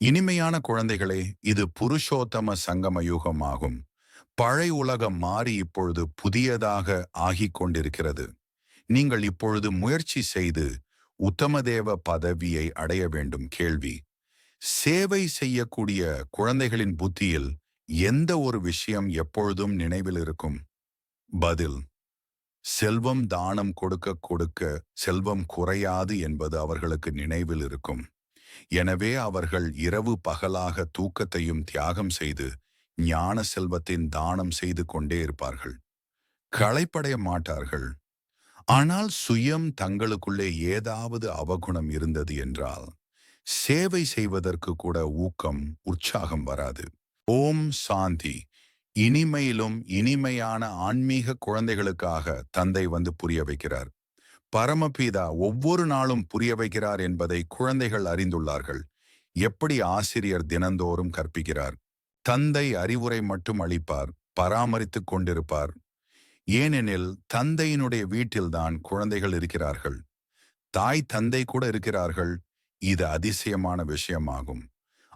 இனிமையான குழந்தைகளே இது புருஷோத்தம சங்கம யுகமாகும். பழை உலகம் மாறி இப்பொழுது புதியதாக ஆகிக் கொண்டிருக்கிறது. நீங்கள் இப்பொழுது முயற்சி செய்து உத்தமதேவ பதவியை அடைய வேண்டும் கேள்வி. சேவை செய்யக்கூடிய குழந்தைகளின் புத்தியில் எந்த ஒரு விஷயம் எப்பொழுதும் நினைவில் இருக்கும்? பதில் செல்வம் தானம் கொடுக்க கொடுக்க செல்வம் குறையாது என்பது அவர்களுக்கு நினைவில் இருக்கும். எனவே அவர்கள் இரவு பகலாக தூக்கத்தையும் தியாகம் செய்து ஞான செல்வத்தின் தானம் செய்து கொண்டே இருப்பார்கள். களைப்படைய மாட்டார்கள். ஆனால் சுயம் தங்களுக்குள்ளே ஏதாவது அவகுணம் இருந்தது என்றால் சேவை செய்வதற்கு கூட ஊக்கம் உற்சாகம் வராது. ஓம் சாந்தி. இனிமையிலும் இனிமையான ஆன்மீக குழந்தைகளுக்காக தந்தை வந்து புரிய வைக்கிறார். பரமபிதா ஒவ்வொரு நாளும் புரிய வைக்கிறார் என்பதை குழந்தைகள் அறிந்துள்ளார்கள். எப்படி ஆசிரியர் தினந்தோறும் கற்பிக்கிறார்? தந்தை அறிவுரை மட்டும் அளிப்பார் பராமரித்துக் கொண்டிருப்பார். ஏனெனில் தந்தையினுடைய வீட்டில்தான் குழந்தைகள் இருக்கிறார்கள். தாய் தந்தை கூட இருக்கிறார்கள். இது அதிசயமான விஷயமாகும்.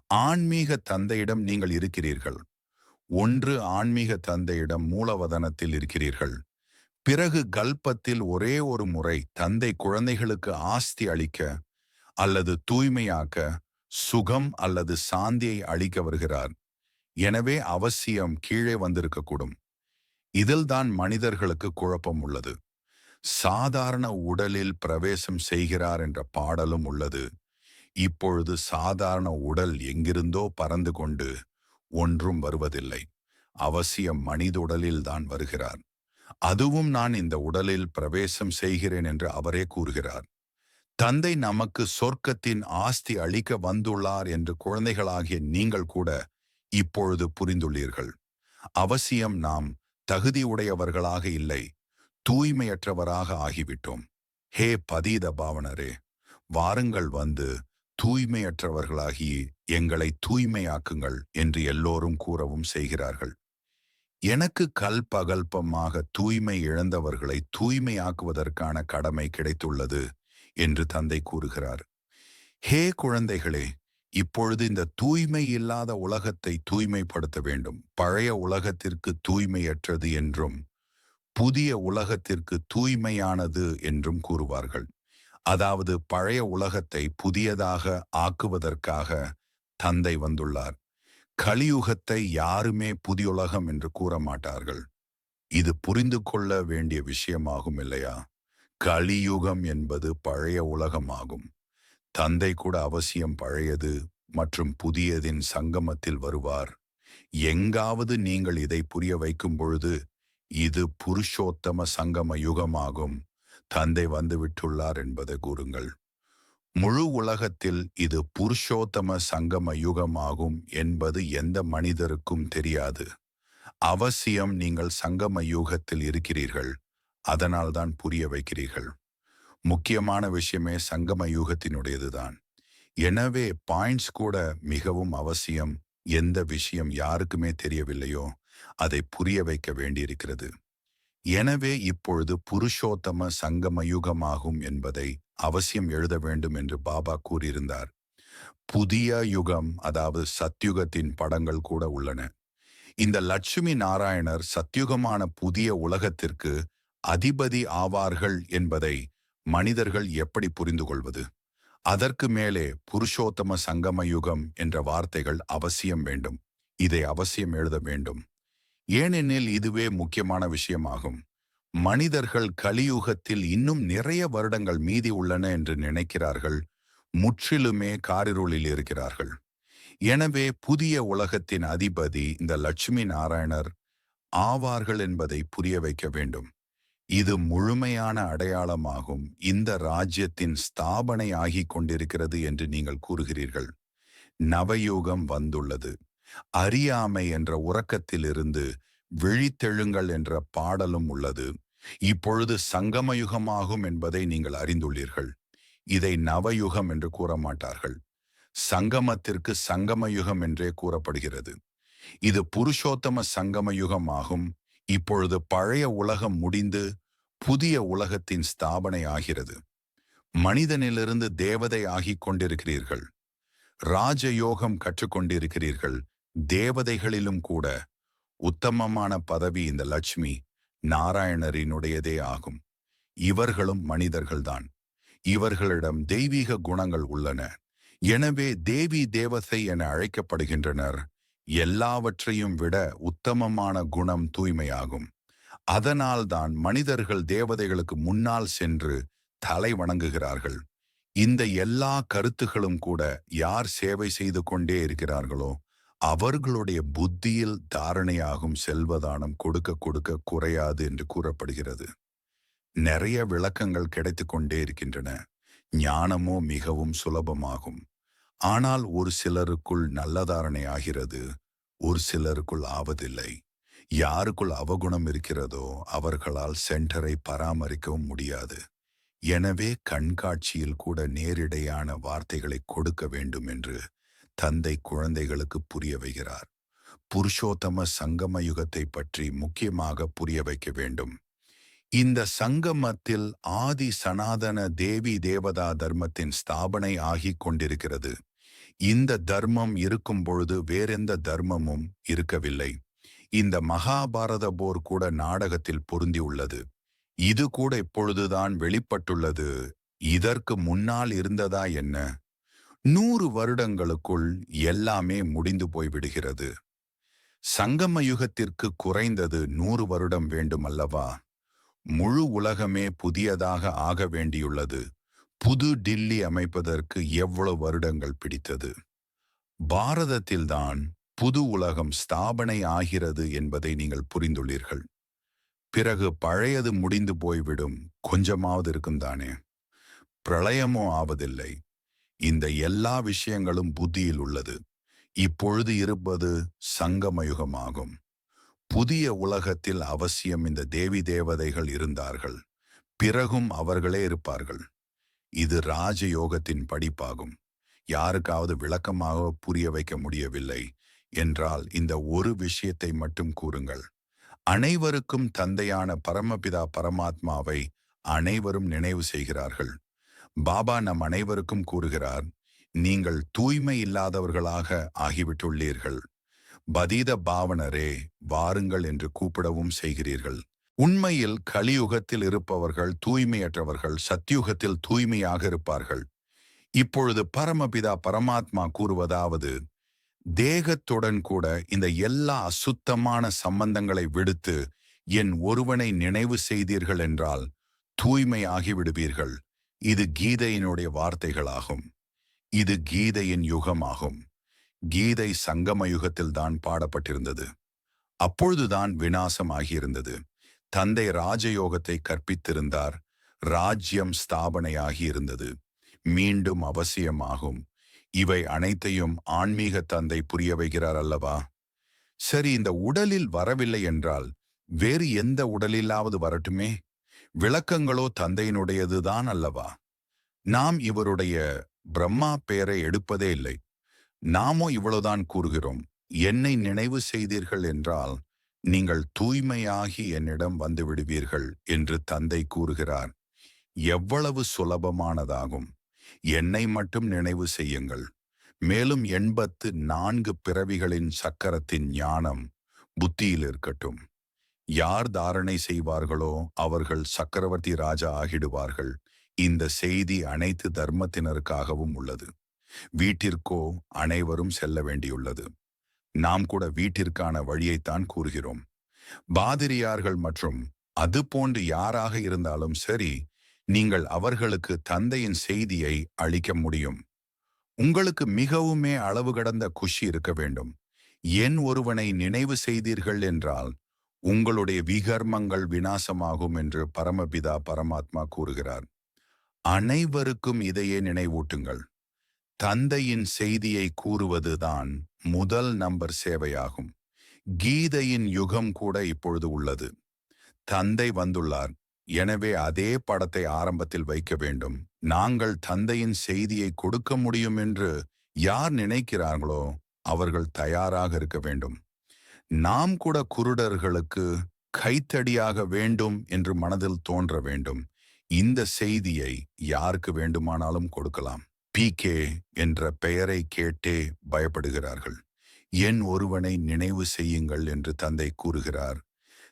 ஆன்மீக தந்தையிடம் நீங்கள் இருக்கிறீர்கள். ஒன்று ஆன்மீக தந்தையிடம் மூலவதனத்தில் இருக்கிறீர்கள். பிறகு கல்பத்தில் ஒரே ஒரு முறை தந்தை குழந்தைகளுக்கு ஆஸ்தி அளிக்க அல்லது தூய்மையாக்க சுகம் அல்லது சாந்தியை அளிக்க வருகிறார். எனவே அவசியம் கீழே வந்திருக்கக்கூடும். இதில்தான் மனிதர்களுக்கு குழப்பம் உள்ளது. சாதாரண உடலில் பிரவேசம் செய்கிறார் என்ற பாடலும் உள்ளது. இப்பொழுது சாதாரண உடல் எங்கிருந்தோ பறந்து கொண்டு ஒன்றும் வருவதில்லை. அவசியம் மனித உடலில்தான் வருகிறார். அதுவும் நான் இந்த உடலில் பிரவேசம் செய்கிறேன் என்று அவரே கூறுகிறார். தந்தை நமக்கு சொர்க்கத்தின் ஆஸ்தி அளிக்க வந்துள்ளார் என்று குழந்தைகளாகிய நீங்கள் கூட இப்பொழுது புரிந்துள்ளீர்கள். அவசியம் நாம் தகுதியுடையவர்களாக இல்லை தூய்மையற்றவராக ஆகிவிட்டோம். ஹே பதீத பாவனரே வாருங்கள் வந்து தூய்மையற்றவர்களாகி எங்களை தூய்மையாக்குங்கள் என்று எல்லோரும் கூறவும் செய்கிறார்கள். எனக்கு கல்பகல்பமாக தூய்மை இழந்தவர்களை தூய்மையாக்குவதற்கான கடமை கிடைத்துள்ளது என்று தந்தை கூறுகிறார். ஹே குழந்தைகளே இப்பொழுது இந்த தூய்மை இல்லாத உலகத்தை தூய்மைப்படுத்த வேண்டும். பழைய உலகத்திற்கு தூய்மையற்றது என்றும் புதிய உலகத்திற்கு தூய்மையானது என்றும் கூறுவார்கள். அதாவது பழைய உலகத்தை புதியதாக ஆக்குவதற்காக தந்தை வந்துள்ளார். கலியுகத்தை யாருமே புதியுலகம் என்று கூற மாட்டார்கள் இது புரிந்து கொள்ள வேண்டிய விஷயமாகும் இல்லையா? கலியுகம் என்பது பழைய உலகமாகும். தந்தை கூட அவசியம் பழையது மற்றும் புதியதின் சங்கமத்தில் வருவார். எங்காவது நீங்கள் இதை புரிய வைக்கும் பொழுது இது புருஷோத்தம சங்கம யுகமாகும். தந்தை வந்து விட்டுள்ளார் என்பதை கூறுங்கள். முழு உலகத்தில் இது புருஷோத்தம சங்கம யுகமாகும் என்பது எந்த மனிதருக்கும் தெரியாது. அவசியம் நீங்கள் சங்கம யுகத்தில் இருக்கிறீர்கள். அதனால்தான் புரிய வைக்கிறீர்கள். முக்கியமான விஷயமே சங்கம யுகத்தினுடையதுதான். எனவே பாயிண்ட்ஸ் கூட மிகவும் அவசியம். எந்த விஷயம் யாருக்குமே தெரியவில்லையோ அதை புரிய வைக்க வேண்டியிருக்கிறது. எனவே இப்பொழுது புருஷோத்தம சங்கம யுகமாகும் என்பதை அவசியம் எழுத வேண்டும் என்று பாபா கூறியிருந்தார். புதிய யுகம் அதாவது சத்யுகத்தின் படங்கள் கூட உள்ளன. இந்த லட்சுமி நாராயணர் சத்யுகமான புதிய உலகத்திற்கு அதிபதி ஆவார்கள் என்பதை மனிதர்கள் எப்படி புரிந்து கொள்வது? அதற்கு மேலே புருஷோத்தம சங்கம யுகம் என்ற வார்த்தைகள் அவசியம் வேண்டும். இதை அவசியம் எழுத வேண்டும். ஏனெனில் இதுவே முக்கியமான விஷயமாகும். மனிதர்கள் கலியுகத்தில் இன்னும் நிறைய வருடங்கள் மீதி உள்ளன என்று நினைக்கிறார்கள். முற்றிலுமே காரிருளில் இருக்கிறார்கள். எனவே புதிய உலகத்தின் அதிபதி இந்த லட்சுமி நாராயணர் ஆவார்கள் என்பதை புரிய வைக்க வேண்டும். இது முழுமையான அடையாளமாகும். இந்த ராஜ்யத்தின் ஸ்தாபனை ஆகிக் கொண்டிருக்கிறது என்று நீங்கள் கூறுகிறீர்கள். நவயோகம் வந்துள்ளது. அறியாமை என்ற உறக்கத்திலிருந்து விழித்தெழுங்கள் என்ற பாடலும் உள்ளது. இப்பொழுது சங்கமயுகமாகும் என்பதை நீங்கள் அறிந்துள்ளீர்கள். இதை நவயுகம் என்று கூற மாட்டார்கள் சங்கமத்திற்கு சங்கமயுகம் என்றே கூறப்படுகிறது. இது புருஷோத்தம சங்கமயுகம் ஆகும் இப்பொழுது பழைய உலகம் முடிந்து புதிய உலகத்தின் ஸ்தாபனை ஆகிறது. மனிதனிலிருந்து தேவதை ஆகிக் கொண்டிருக்கிறீர்கள். ராஜயோகம் கற்றுக்கொண்டிருக்கிறீர்கள் தேவதைகளிலும் கூட உத்தமமான பதவி இந்த லட்சுமி நாராயணரினுடையதே ஆகும். இவர்களும் மனிதர்கள்தான். இவர்களிடம் தெய்வீக குணங்கள் உள்ளன. எனவே தேவி தேவதை என அழைக்கப்படுகின்றனர். எல்லாவற்றையும் விட உத்தமமான குணம் தூய்மையாகும். அதனால்தான் மனிதர்கள் தேவதைகளுக்கு முன்னால் சென்று தலை வணங்குகிறார்கள். இந்த எல்லா கருத்துகளும் கூட யார் சேவை செய்து கொண்டே இருக்கிறார்களோ அவர்களுடைய புத்தியில் தாரணையாகும் செல்வதானம் கொடுக்க கொடுக்க குறையாது என்று கூறப்படுகிறது. நிறைய விளக்கங்கள் கிடைத்துக் கொண்டே இருக்கின்றன. ஞானமோ மிகவும் சுலபமாகும். ஆனால் ஒரு சிலருக்குள் நல்ல தாரணை ஆகிறது ஒரு சிலருக்குள் ஆவதில்லை. யாருக்குள் அவகுணம் இருக்கிறதோ அவர்களால் சென்டரை பராமரிக்கவும் முடியாது. எனவே கண்காட்சியில் கூட நேரிடையான வார்த்தைகளை கொடுக்க வேண்டும் என்று தந்தை குழந்தைகளுக்கு புரிய வைக்கிறார் புருஷோத்தம சங்கம யுகத்தை பற்றி முக்கியமாக புரிய வைக்க வேண்டும். இந்த சங்கமத்தில் ஆதி சனாதன தேவி தேவதா தர்மத்தின் ஸ்தாபனை ஆகிக் கொண்டிருக்கிறது. இந்த தர்மம் இருக்கும் பொழுது வேறெந்த தர்மமும் இருக்கவில்லை. இந்த மகாபாரத போர் கூட நாடகத்தில் பொருந்தியுள்ளது இது கூட இப்பொழுதுதான் வெளிப்பட்டுள்ளது. இதற்கு முன்னால் இருந்ததா என்ன? நூறு வருடங்களுக்குள் எல்லாமே முடிந்து போய்விடுகிறது. சங்கம யுகத்திற்கு குறைந்தது நூறு வருடம் வேண்டுமல்லவா? முழு உலகமே புதியதாக ஆக வேண்டியுள்ளது. புது டில்லி அமைப்பதற்கு எவ்வளவு வருடங்கள் பிடித்தது? பாரதத்தில்தான் புது உலகம் ஸ்தாபனை ஆகிறது என்பதை நீங்கள் புரிந்துள்ளீர்கள். பிறகு பழையது முடிந்து போய்விடும் கொஞ்சமாவது இருக்கும் தானே? பிரளயமோ ஆவதில்லை. இந்த எல்லா விஷயங்களும் புத்தியில் உள்ளது. இப்பொழுது இருப்பது சங்கமயுகமாகும். புதிய உலகத்தில் அவசியம் இந்த தேவி தேவதைகள் இருந்தார்கள். பிறகும் அவர்களே இருப்பார்கள். இது ராஜயோகத்தின் படிப்பாகும். யாருக்காவது விளக்கமாக புரிய வைக்க முடியவில்லை என்றால் இந்த ஒரு விஷயத்தை மட்டும் கூறுங்கள். அனைவருக்கும் தந்தையான பரமபிதா பரமாத்மாவை அனைவரும் நினைவு செய்கிறார்கள். பாபா நம் அனைவருக்கும் கூறுகிறார் நீங்கள் தூய்மை இல்லாதவர்களாக ஆகிவிட்டுள்ளீர்கள். பதீத பாவனரே வாருங்கள் என்று கூப்பிடவும் செய்கிறீர்கள். உண்மையில் கலியுகத்தில் இருப்பவர்கள் தூய்மையற்றவர்கள் சத்தியுகத்தில் தூய்மையாக இருப்பார்கள். இப்பொழுது பரமபிதா பரமாத்மா கூறுவதாவது தேகத்துடன் கூட இந்த எல்லா அசுத்தமான சம்பந்தங்களை விடுத்து என் ஒருவனை நினைவு செய்தீர்கள் என்றால் தூய்மை ஆகிவிடுவீர்கள் இது கீதையினுடைய வார்த்தைகளாகும். இது கீதையின் யுகமாகும். கீதை சங்கம யுகத்தில்தான் பாடப்பட்டிருந்தது. அப்பொழுதுதான் வினாசம் ஆகியிருந்தது தந்தை ராஜயோகத்தை கற்பித்திருந்தார். ராஜ்யம் ஸ்தாபனையாகியிருந்தது. மீண்டும் அவசியமாகும். இவை அனைத்தையும் ஆன்மீக தந்தை புரிய வைக்கிறார் அல்லவா? சரி இந்த உடலில் வரவில்லை என்றால் வேறு எந்த உடலிலாவது வரட்டுமே? விளக்கங்களோ தந்தையினுடையதுதான் அல்லவா? நாம் இவருடைய பிரம்மா பெயரை எடுப்பதே இல்லை. நாமோ இவ்வளவுதான் கூறுகிறோம். என்னை நினைவு செய்தீர்கள் என்றால் நீங்கள் தூய்மையாகி என்னிடம் வந்து விடுவீர்கள் என்று தந்தை கூறுகிறார். எவ்வளவு சுலபமானதாகும். என்னை மட்டும் நினைவு செய்யுங்கள். மேலும் எண்பத்து நான்கு பிறவிகளின் சக்கரத்தின் ஞானம் புத்தியில் இருக்கட்டும். யார் தாரணை செய்வார்களோ அவர்கள் சக்கரவர்த்தி ராஜா ஆகிடுவார்கள். இந்த செய்தி அனைத்து தர்மத்தினருக்காகவும் உள்ளது. வீட்டிற்கோ அனைவரும் செல்ல வேண்டியுள்ளது. நாம் கூட வீட்டிற்கான வழியைத்தான் கூறுகிறோம். பாதிரியார்கள் மற்றும் அது போன்று யாராக இருந்தாலும் சரி நீங்கள் அவர்களுக்கு தந்தையின் செய்தியை அளிக்க முடியும். உங்களுக்கு மிகவுமே அளவு கடந்த குஷி இருக்க வேண்டும். என் ஒருவனை நினைவு செய்தீர்கள் என்றால் உங்களுடைய விகர்மங்கள் வினாசமாகும் என்று பரமபிதா பரமாத்மா கூறுகிறார். அனைவருக்கும் இதையே நினைவூட்டுங்கள். தந்தையின் செய்தியை கூறுவதுதான் முதல் நம்பர் சேவையாகும். கீதையின் யுகம் கூட இப்பொழுது உள்ளது. தந்தை வந்துள்ளார். எனவே அதே படத்தை ஆரம்பத்தில் வைக்க வேண்டும். நாங்கள் தந்தையின் செய்தியை கொடுக்க முடியும் என்று யார் நினைக்கிறார்களோ அவர்கள் தயாராக இருக்க வேண்டும். நாம் கூட குருடர்களுக்கு கைத்தடியாக வேண்டும் என்று மனதில் தோன்ற வேண்டும். இந்த செய்தியை யாருக்கு வேண்டுமானாலும் கொடுக்கலாம். பிகே என்ற பெயரை கேட்டே பயப்படுகிறார்கள். என் ஒருவனை நினைவு செய்யுங்கள் என்று தந்தை கூறுகிறார்.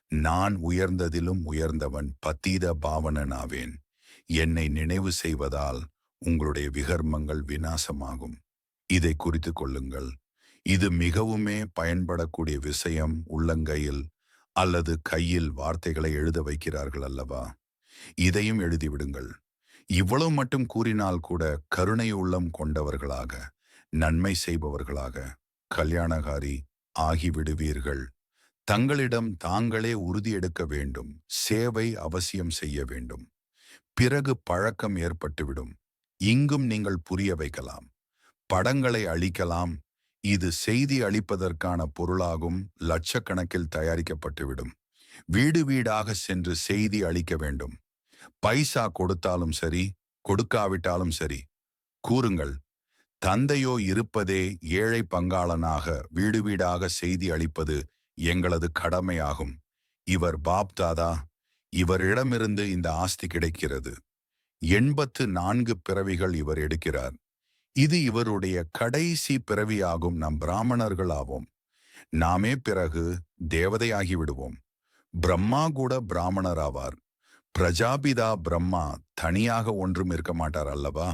நான் உயர்ந்ததிலும் உயர்ந்தவன் பத்தீத பாவனனாவேன். என்னை நினைவு செய்வதால் உங்களுடைய விகர்மங்கள் விநாசமாகும். இதை குறித்து கொள்ளுங்கள். இது மிகவுமே பயன்படக்கூடிய விஷயம் உள்ளங்கையில் அல்லது கையில் வார்த்தைகளை எழுத வைக்கிறார்கள் அல்லவா? இதையும் எழுதிவிடுங்கள். இவ்வளவு மட்டும் கூறினால் கூட கருணை உள்ளம் கொண்டவர்களாக நன்மை செய்பவர்களாக கல்யாணகாரி ஆகிவிடுவீர்கள். தங்களிடம் தாங்களே உறுதி எடுக்க வேண்டும். சேவை அவசியம் செய்ய வேண்டும். பிறகு பழக்கம் ஏற்பட்டுவிடும். இங்கும் நீங்கள் புரிய வைக்கலாம். படங்களை அழிக்கலாம். இது செய்தி அளிப்பதற்கான பொருளாகும் லட்சக்கணக்கில் தயாரிக்கப்பட்டுவிடும் வீடு வீடாக சென்று செய்தி அளிக்க வேண்டும். பைசா கொடுத்தாலும் சரி கொடுக்காவிட்டாலும் சரி. கூறுங்கள் தந்தையோ இருப்பதே ஏழை பங்காளனாக வீடு வீடாக செய்தி அளிப்பது எங்களது கடமையாகும். இவர் பாப்தாதா இவரிடமிருந்து இந்த ஆஸ்தி கிடைக்கிறது. எண்பத்து நான்கு பிறவிகள் இவர் எடுக்கிறார். இது இவருடைய கடைசி பிறவியாகும். நம் பிராமணர்களாவோம். நாமே பிறகு தேவதையாகிவிடுவோம் பிரம்மா கூட பிராமணராவார். பிரஜாபிதா பிரம்மா தனியாக ஒன்றும் இருக்க மாட்டார் அல்லவா?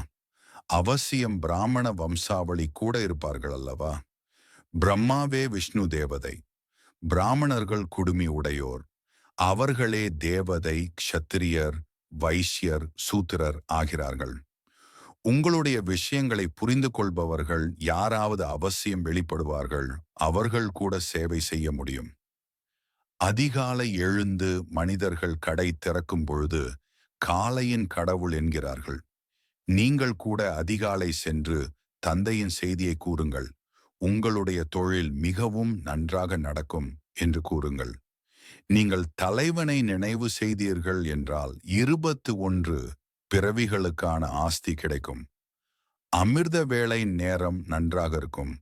அவசியம் பிராமண வம்சாவளி கூட இருப்பார்கள் அல்லவா? பிரம்மாவே விஷ்ணு தேவதை. பிராமணர்கள் குடுமி உடையோர். அவர்களே தேவதை க்ஷத்திரியர் வைஷ்யர் சூத்திரர் ஆகிறார்கள். உங்களுடைய விஷயங்களை புரிந்து கொள்பவர்கள் யாராவது அவசியம் வெளிப்படுவார்கள் அவர்கள் கூட சேவை செய்ய முடியும். அதிகாலை எழுந்து மனிதர்கள் கடை திறக்கும் பொழுது காலையின் கடவுள் என்கிறார்கள். நீங்கள் கூட அதிகாலை சென்று தந்தையின் செய்தியை கூறுங்கள். உங்களுடைய தொழில் மிகவும் நன்றாக நடக்கும் என்று கூறுங்கள். நீங்கள் தலைவனை நினைவு செய்தீர்கள் என்றால் இருபத்து ஒன்று பிறவிகளுக்கான ஆஸ்தி கிடைக்கும். அமிர்த வேலை நேரம் நன்றாக இருக்கும்.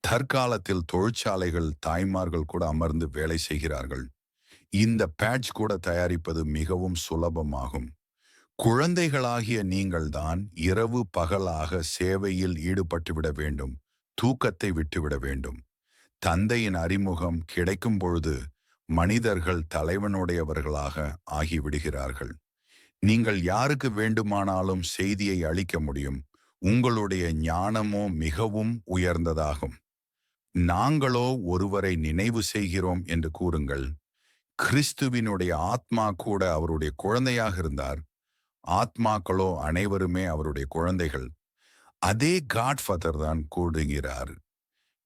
தற்காலத்தில் தொழிற்சாலைகள் தாய்மார்கள் கூட அமர்ந்து வேலை செய்கிறார்கள். இந்த பேட்ச் கூட தயாரிப்பது மிகவும் சுலபமாகும். குழந்தைகளாகிய நீங்கள்தான் இரவு பகலாக சேவையில் ஈடுபட்டுவிட வேண்டும். தூக்கத்தை விட்டுவிட வேண்டும். தந்தையின் அறிமுகம் கிடைக்கும் பொழுது மனிதர்கள் தலைவனுடையவர்களாக ஆகிவிடுகிறார்கள். நீங்கள் யாருக்கு வேண்டுமானாலும் செய்தியை அளிக்க முடியும். உங்களுடைய ஞானமோ மிகவும் உயர்ந்ததாகும். நாங்களோ ஒருவரை நினைவு செய்கிறோம் என்று கூறுங்கள். கிறிஸ்துவினுடைய ஆத்மா கூட அவருடைய குழந்தையாக இருந்தார். ஆத்மாக்களோ அனைவருமே அவருடைய குழந்தைகள். அதே காட்ஃபாதர் தான் கூடுகிறார்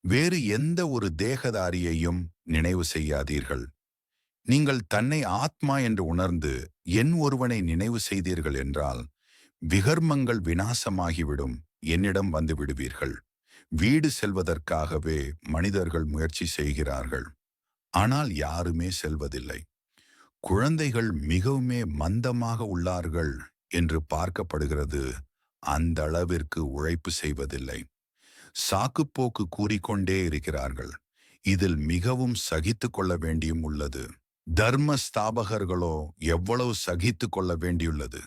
வேறு எந்த ஒரு தேகதாரியையும் நினைவு செய்யாதீர்கள். நீங்கள் தன்னை ஆத்மா என்று உணர்ந்து என் ஒருவனை நினைவு செய்தீர்கள் என்றால் விகர்மங்கள் வினாசமாகிவிடும் என்னிடம் வந்து விடுவீர்கள். வீடு செல்வதற்காகவே மனிதர்கள் முயற்சி செய்கிறார்கள். ஆனால் யாருமே செல்வதில்லை. குழந்தைகள் மிகவுமே மந்தமாக உள்ளார்கள் என்று பார்க்கப்படுகிறது அந்த அளவிற்கு உழைப்பு செய்வதில்லை. சாக்குப்போக்கு கூறிக்கொண்டே இருக்கிறார்கள். இதில் மிகவும் சகித்து கொள்ள வேண்டியும் உள்ளது. தர்ம ஸ்தாபகர்களோ எவ்வளவு சகித்து கொள்ள வேண்டியுள்ளது?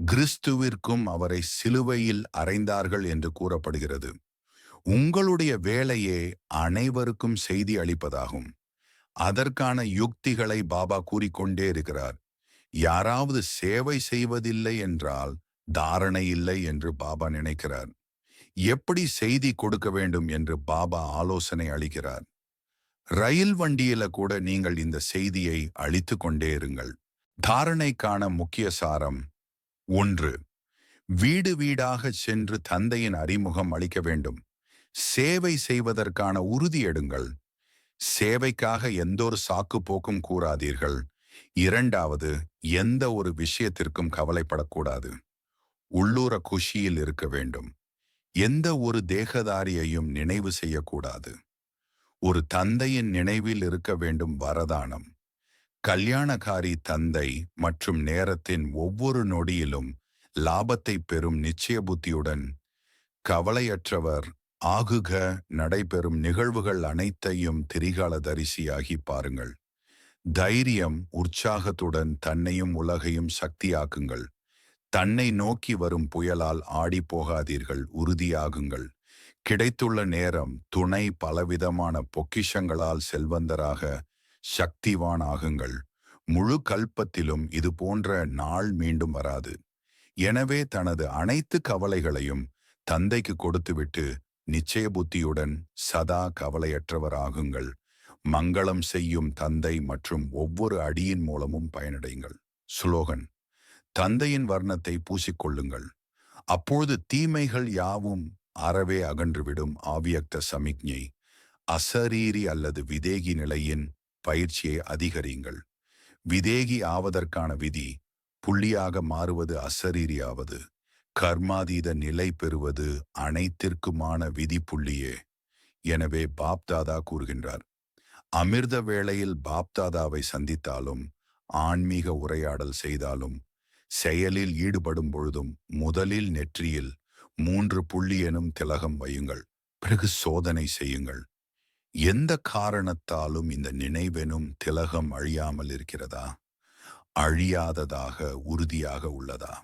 கிறிஸ்துவிற்கும் அவரை சிலுவையில் அறைந்தார்கள் என்று கூறப்படுகிறது. உங்களுடைய வேலையே அனைவருக்கும் செய்தி அளிப்பதாகும். அதற்கான யுக்திகளை பாபா கூறிக்கொண்டே இருக்கிறார். யாராவது சேவை செய்வதில்லை என்றால் தாரணை இல்லை என்று பாபா நினைக்கிறார். எப்படி செய்தி கொடுக்க வேண்டும் என்று பாபா ஆலோசனை அளிக்கிறார். ரயில் வண்டியில கூட நீங்கள் இந்த செய்தியை அளித்து கொண்டே இருங்கள். தாரணைக்கான முக்கிய சாரம் ஒன்று. வீடு வீடாக சென்று தந்தையின் அறிமுகம் அளிக்க வேண்டும். சேவை செய்வதற்கான உறுதி எடுங்கள். சேவைக்காக எந்த ஒரு சாக்கு போக்கும் கூறாதீர்கள். இரண்டாவது எந்த ஒரு விஷயத்திற்கும் கவலைப்படக்கூடாது. உள்ளூர குஷியில் இருக்க வேண்டும். எந்த ஒரு தேகதாரியையும் நினைவு செய்யக்கூடாது. ஒரு தந்தையின் நினைவில் இருக்க வேண்டும் வரதானம். கல்யாணகாரி தந்தை மற்றும் நேரத்தின் ஒவ்வொரு நொடியிலும் லாபத்தை பெறும் நிச்சய புத்தியுடன் கவலையற்றவர் ஆகுக நடைபெறும் நிகழ்வுகள் அனைத்தையும் திரிகால தரிசியாகி பாருங்கள். தைரியம் உற்சாகத்துடன் தன்னையும் உலகையும் சக்தியாக்குங்கள். தன்னை நோக்கி வரும் புயலால் ஆடி போகாதீர்கள் உறுதியாகுங்கள். கிடைத்துள்ள நேரம் துணை பலவிதமான பொக்கிஷங்களால் செல்வந்தராக சக்திவான் ஆகுங்கள் முழு கல்பத்திலும் இது போன்ற நாள் மீண்டும் வராது. எனவே தனது அனைத்து கவலைகளையும் தந்தைக்கு கொடுத்துவிட்டு நிச்சய புத்தியுடன் சதா கவலையற்றவராகுங்கள். மங்களம் செய்யும் தந்தை மற்றும் ஒவ்வொரு அடியின் மூலமும் பயனடைங்கள் சுலோகன் தந்தையின் வர்ணத்தை பூசிக்கொள்ளுங்கள். அப்பொழுது தீமைகள் யாவும் அறவே அகன்றுவிடும் ஆவியக்த சமிக்ஞை. அசரீரி அல்லது விதேகி நிலையின் பயிற்சியை அதிகரியுங்கள். விதேகி ஆவதற்கான விதி புள்ளியாக மாறுவது அசரீரியாவது கர்மாதீத நிலை பெறுவது அனைத்திற்குமான விதி புள்ளியே எனவே பாப்தாதா கூறுகின்றார். அமிர்த வேளையில் பாப்தாதாவை சந்தித்தாலும் ஆன்மீக உரையாடல் செய்தாலும் செயலில் ஈடுபடும் பொழுதும் முதலில் நெற்றியில் மூன்று புள்ளி எனும் திலகம் வையுங்கள். பிறகு சோதனை செய்யுங்கள். எந்த காரணத்தாலும் இந்த நினைவெனும் திலகம் அழியாமல் இருக்கிறதா? அழியாததாக உறுதியாக உள்ளதா?